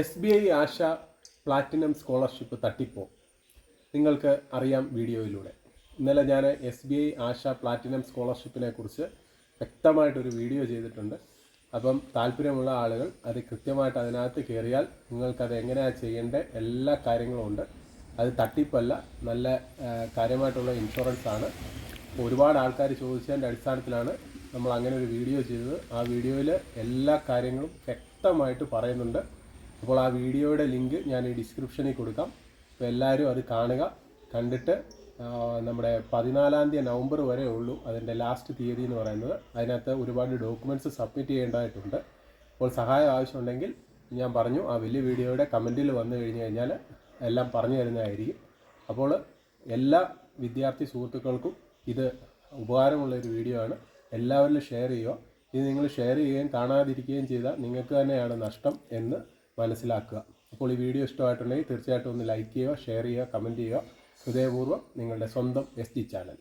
S B I Asha platinum scholarship തട്ടിപ്പോ. നിങ്ങൾക്ക് അറിയാം വീഡിയോയിലൂടെ. ഇന്നലെ ഞാൻ S B I Asha platinum സ്കോളർഷിപ്പിനെ കുറിച്ച് വ്യക്തമായിട്ടൊരു വീഡിയോ ചെയ്തിട്ടുണ്ട്. അപ്പം താല്പര്യമുള്ള ആളുകൾ അത് കൃത്യമായിട്ട് അതിനകത്ത് കയറിയാൽ നിങ്ങൾക്കത് എങ്ങനെയാണ് ചെയ്യേണ്ട എല്ലാ കാര്യങ്ങളും ഉണ്ട്. അത് തട്ടിപ്പല്ല നല്ല കാര്യമായിട്ടുള്ള ഇൻഷുറൻസ് ആണ്. ഒരുപാട് ആൾക്കാർ ചോദിച്ചതിന്റെ അടിസ്ഥാനത്തിലാണ് നമ്മൾ അങ്ങനെ ഒരു വീഡിയോ ചെയ്തത്. ആ വീഡിയോയിൽ എല്ലാ കാര്യങ്ങളും വ്യക്തമായിട്ട് പറയുന്നുണ്ട്. അപ്പോൾ ആ വീഡിയോയുടെ ലിങ്ക് ഞാൻ ഈ ഡിസ്ക്രിപ്ഷനിൽ കൊടുക്കാം. അപ്പോൾ എല്ലാവരും അത് കാണുക കണ്ടിട്ട് നമ്മുടെ പതിനാലാം തീയതി നവംബർ വരെ ഉള്ളൂ അതിന്റെ ലാസ്റ്റ് തീയതി എന്ന് പറയുന്നത്. അതിനകത്ത് ഒരുപാട് ഡോക്യുമെന്റ്സ് സബ്മിറ്റ് ചെയ്യേണ്ടതായിട്ടുണ്ട്. അപ്പോൾ സഹായം ആവശ്യമുണ്ടെങ്കിൽ ഞാൻ പറഞ്ഞു ആ വലിയ വീഡിയോയുടെ കമന്റിൽ വന്നു കഴിഞ്ഞ് കഴിഞ്ഞാൽ എല്ലാം പറഞ്ഞു തരുന്നതായിരിക്കും. അപ്പോൾ എല്ലാ വിദ്യാർത്ഥി സുഹൃത്തുക്കൾക്കും ഇത് ഉപകാരമുള്ള ഒരു വീഡിയോ ആണ്. എല്ലാവരിലും ഷെയർ ചെയ്യുക. ഇത് നിങ്ങൾ ഷെയർ ചെയ്യുകയും കാണാതിരിക്കുകയും ചെയ്താൽ നിങ്ങൾക്ക് തന്നെയാണ് നഷ്ടം എന്ന് മനസ്സിലാക്കുക. അപ്പോൾ ഈ വീഡിയോ ഇഷ്ടമായിട്ടുണ്ടെങ്കിൽ തീർച്ചയായിട്ടും ഒന്ന് ലൈക്ക് ചെയ്യുക ഷെയർ ചെയ്യുക കമന്റ് ചെയ്യുക. ഹൃദയപൂർവം നിങ്ങളുടെ സ്വന്തം എസ് ചാനൽ